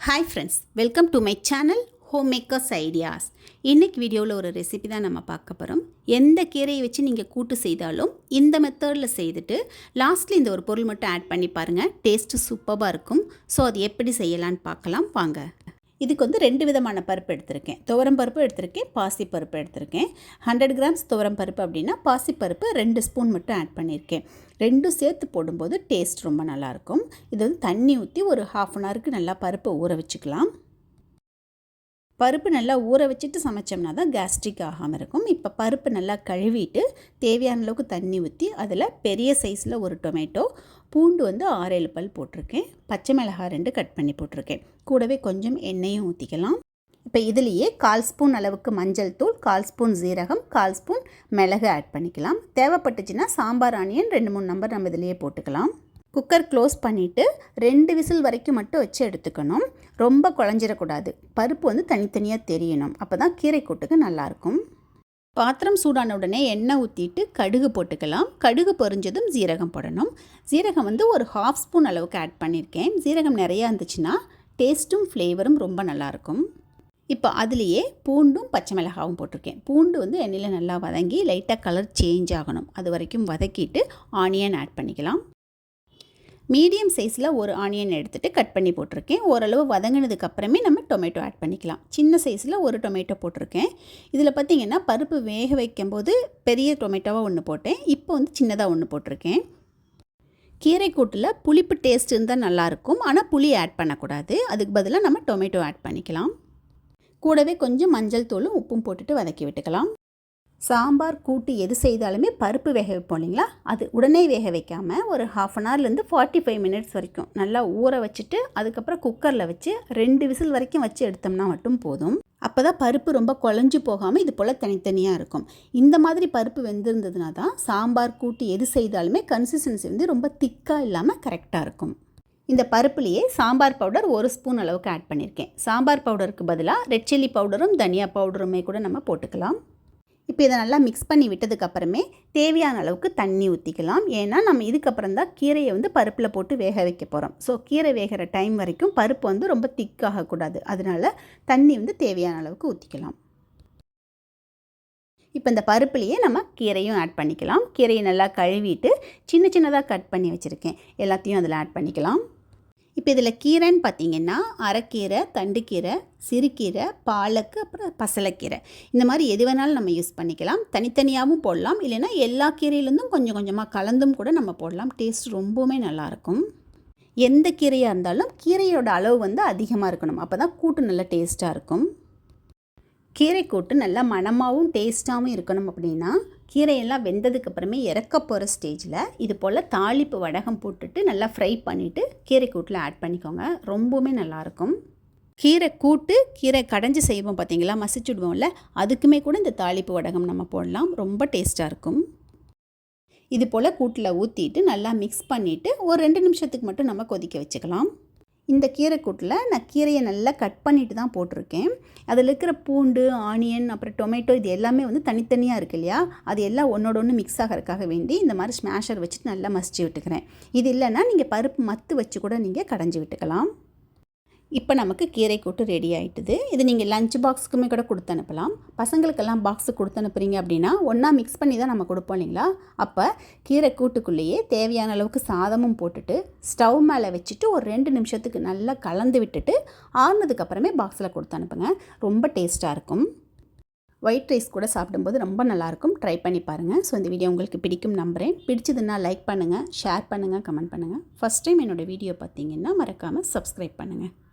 Hi friends welcome to my channel home makers ideas இன்னைக்கு வீடியோவில் ஒரு ரெசிபி தான் நம்ம பார்க்க போகிறோம் எந்த கீரையை வச்சு நீங்கள் கூட்டு செய்தாலும் இந்த மெத்தடில் செய்துட்டு லாஸ்ட்டில் இந்த ஒரு பொருள் மட்டும் ஆட் பண்ணி பாருங்கள் டேஸ்ட்டு சூப்பராக இருக்கும். ஸோ அது எப்படி செய்யலான்னு பார்க்கலாம். வாங்க. இதுக்கு வந்து ரெண்டு விதமான பருப்பு எடுத்திருக்கேன். துவரம் பருப்பு எடுத்திருக்கேன் பாசி பருப்பு எடுத்திருக்கேன். ஹண்ட்ரட் கிராம்ஸ் துவரம் பருப்பு அப்படின்னா பாசி பருப்பு ரெண்டு ஸ்பூன் மட்டும் ஆட் பண்ணியிருக்கேன் ரெண்டும் சேர்த்து போடும்போது டேஸ்ட் ரொம்ப நல்லாயிருக்கும் இது வந்து தண்ணி ஊற்றி ஒரு ஹாஃப் அன் ஹவருக்கு நல்லா பருப்பை ஊற வச்சுக்கலாம். பருப்பு நல்லா ஊற வச்சுட்டு சமைச்சோம்னா தான் கேஸ்ட்ரிக் ஆகாமல் இருக்கும். இப்போ பருப்பு நல்லா கழுவிட்டு தேவையான அளவுக்கு தண்ணி ஊற்றி அதில் பெரிய சைஸில் ஒரு டொமேட்டோ பூண்டு வந்து ஆறேழு பல் போட்டிருக்கேன். பச்சை மிளகாய் ரெண்டு கட் பண்ணி போட்டிருக்கேன். கூடவே கொஞ்சம் எண்ணெயும் ஊற்றிக்கலாம் இப்போ இதுலேயே கால் ஸ்பூன் அளவுக்கு மஞ்சள் தூள் கால் ஸ்பூன் ஜீரகம் கால் ஸ்பூன் மிளகு ஆட் பண்ணிக்கலாம். தேவைப்பட்டுச்சுன்னா சாம்பார் ஆனியன் ரெண்டு மூணு நம்பர் நம்ம இதிலேயே போட்டுக்கலாம். குக்கர் க்ளோஸ் பண்ணிவிட்டு ரெண்டு விசில் வரைக்கும் மட்டும் வச்சு எடுத்துக்கணும். ரொம்ப குழஞ்சிடக்கூடாது. பருப்பு வந்து தனித்தனியாக தெரியணும். அப்போ தான் கீரை கூட்டுக்கு நல்லாயிருக்கும். பாத்திரம் சூடான உடனே எண்ணெய் ஊற்றிட்டு கடுகு போட்டுக்கலாம். கடுகு பொரிஞ்சதும் ஜீரகம் போடணும். ஜீரகம் வந்து ஒரு ஹாஃப் ஸ்பூன் அளவுக்கு ஆட் பண்ணியிருக்கேன் ஜீரகம் நிறையா இருந்துச்சுன்னா டேஸ்ட்டும் ஃப்ளேவரும் ரொம்ப நல்லாயிருக்கும். இப்போ அதுலேயே பூண்டும் பச்சை மிளகாவும் போட்டிருக்கேன். பூண்டு வந்து எண்ணெயில் நல்லா வதங்கி லைட்டாக கலர் சேஞ்ச் ஆகணும். அது வரைக்கும் வதக்கிட்டு ஆனியன் ஆட் பண்ணிக்கலாம். மீடியம் சைஸில் ஒரு ஆனியன் எடுத்துகிட்டு கட் பண்ணி போட்டிருக்கேன். ஓரளவு வதங்கினதுக்கு அப்புறமே நம்ம டொமேட்டோ ஆட் பண்ணிக்கலாம். சின்ன சைஸில் ஒரு டொமேட்டோ போட்டிருக்கேன். இதில் பார்த்திங்கன்னா பருப்பு வேக வைக்கும்போது பெரிய டொமேட்டோவாக ஒன்று போட்டேன். இப்போ வந்து சின்னதாக ஒன்று போட்டிருக்கேன். கீரை கூட்டில் புளிப்பு டேஸ்ட் இருந்தால் நல்லாயிருக்கும் ஆனால் புளி ஆட் பண்ணக்கூடாது. அதுக்கு பதிலாக நம்ம டொமேட்டோ ஆட் பண்ணிக்கலாம். கூடவே கொஞ்சம் மஞ்சள் தூளும் உப்பும் போட்டுட்டு வதக்கி விட்டுக்கலாம். சாம்பார் கூட்டு எது செய்தாலுமே பருப்பு வேக வைப்போம் இல்லைங்களா? அது உடனே வேக வைக்காமல் ஒரு ஹாஃப் அன் ஹவர்லேருந்து ஃபார்ட்டி ஃபைவ் மினிட்ஸ் வரைக்கும் நல்லா ஊற வச்சுட்டு அதுக்கப்புறம் குக்கரில் வச்சு ரெண்டு விசில் வரைக்கும் வச்சு எடுத்தோம்னா மட்டும் போதும். அப்போ தான் பருப்பு ரொம்ப குழஞ்சி போகாமல் இது போல் தனித்தனியாக இருக்கும். இந்த மாதிரி பருப்பு வெந்திருந்ததுனா தான் சாம்பார் கூட்டு எது செய்தாலுமே கன்சிஸ்டன்சி வந்து ரொம்ப திக்காக இல்லாமல் கரெக்டாக இருக்கும். இந்த பருப்புலேயே சாம்பார் பவுடர் ஒரு ஸ்பூன் அளவுக்கு ஆட் பண்ணியிருக்கேன் சாம்பார் பவுடருக்கு பதிலாக ரெட் சில்லி பவுடரும் தனியா பவுடருமே கூட நம்ம போட்டுக்கலாம். இப்போ இதை நல்லா மிக்ஸ் பண்ணி விட்டதுக்கப்புறமே தேவையான அளவுக்கு தண்ணி ஊற்றிக்கலாம் ஏன்னா நம்ம இதுக்கப்புறம் தான் கீரையை வந்து பருப்பில் போட்டு வேக வைக்க போகிறோம் ஸோ கீரை வேகிற டைம் வரைக்கும் பருப்பு வந்து ரொம்ப திக்காகக்கூடாது அதனால் தண்ணி வந்து தேவையான அளவுக்கு ஊற்றிக்கலாம் இப்போ இந்த பருப்புலேயே நம்ம கீரையும் ஆட் பண்ணிக்கலாம். கீரையை நல்லா கழுவிட்டு சின்ன சின்னதாக கட் பண்ணி வச்சுருக்கேன். எல்லாத்தையும் அதில் ஆட் பண்ணிக்கலாம். இப்போ இதில் கீரைன்னு பார்த்தீங்கன்னா அரைக்கீரை தண்டுக்கீரை சிறுகீரை பாலக்கு அப்புறம் பசலைக்கீரை. இந்த மாதிரி எது வேணாலும் நம்ம யூஸ் பண்ணிக்கலாம். தனித்தனியாகவும் போடலாம். இல்லைன்னா எல்லா கீரையிலேருந்தும் கொஞ்சம் கொஞ்சமாக கலந்தும் கூட நம்ம போடலாம். டேஸ்ட் ரொம்பவுமே நல்லாயிருக்கும். எந்த கீரையாக இருந்தாலும் கீரையோட அளவு வந்து அதிகமாக இருக்கணும். அப்போ தான் கூட்டு நல்லா டேஸ்ட்டாக இருக்கும். கீரை கூட்டு நல்லா மணமாகவும் டேஸ்ட்டாகவும் இருக்கணும் அப்படின்னா கீரையெல்லாம் வெந்ததுக்கு அப்புறமே இறக்க போகிற ஸ்டேஜில் இது போல் தாளிப்பு வடகம் போட்டுட்டு நல்லா ஃப்ரை பண்ணிவிட்டு கீரை கூட்டில் ஆட் பண்ணிக்கோங்க. ரொம்பவுமே நல்லாயிருக்கும். கீரை கூட்டு கீரை கடைஞ்சி செய்வோம் பார்த்தீங்களா மசிச்சுடுவோம்ல. அதுக்குமே கூட இந்த தாளிப்பு வடகம் நம்ம போடலாம். ரொம்ப டேஸ்ட்டாக இருக்கும். இது போல் கூட்டில் ஊற்றிட்டு நல்லா மிக்ஸ் பண்ணிவிட்டு ஒரு ரெண்டு நிமிஷத்துக்கு மட்டும் நம்ம கொதிக்க வச்சுக்கலாம். இந்த கீரை கூட்டில் நான் கீரையை நல்லா கட் பண்ணிட்டு தான் போட்டிருக்கேன். அதில் இருக்கிற பூண்டு ஆனியன் அப்புறம் டொமேட்டோ இது எல்லாமே வந்து தனித்தனியாக இருக்கு இல்லையா? அது எல்லாம் ஒன்றோட ஒன்று மிக்ஸ் ஆகிறதுக்காக வேண்டி இந்த மாதிரி ஸ்மாஷர் வச்சுட்டு நல்லா மசிச்சு விட்டுக்கிறேன். இது இல்லைன்னா நீங்கள் பருப்பு மத்து வச்சு கூட நீங்கள் கடைஞ்சி விட்டுக்கலாம். இப்போ நமக்கு கீரை கூட்டு ரெடி ஆகிட்டுது இது நீங்கள் லஞ்ச் பாக்ஸுக்குமே கூட கொடுத்து அனுப்பலாம். பசங்களுக்கெல்லாம் பாக்ஸு கொடுத்து அனுப்புகிறீங்க அப்படின்னா ஒன்றா மிக்ஸ் பண்ணி தான் நம்ம கொடுப்போம் இல்லைங்களா? அப்போ கீரை கூட்டுக்குள்ளேயே தேவையான அளவுக்கு சாதமும் போட்டுட்டு ஸ்டவ் மேலே வச்சுட்டு ஒரு ரெண்டு நிமிஷத்துக்கு நல்லா கலந்து விட்டுட்டு ஆறுனதுக்கப்புறமே பாக்ஸில் கொடுத்து அனுப்புங்க. ரொம்ப டேஸ்ட்டாக இருக்கும். ஒயிட் ரைஸ் கூட சாப்பிடும்போது ரொம்ப நல்லாயிருக்கும் ட்ரை பண்ணி பாருங்கள் ஸோ இந்த வீடியோ உங்களுக்கு பிடிக்கும் நம்புகிறேன் பிடிச்சதுன்னா லைக் பண்ணுங்கள் ஷேர் பண்ணுங்கள் கமெண்ட் பண்ணுங்கள் ஃபஸ்ட் டைம் என்னோடய வீடியோ பார்த்தீங்கன்னா மறக்காமல் சப்ஸ்கிரைப் பண்ணுங்கள்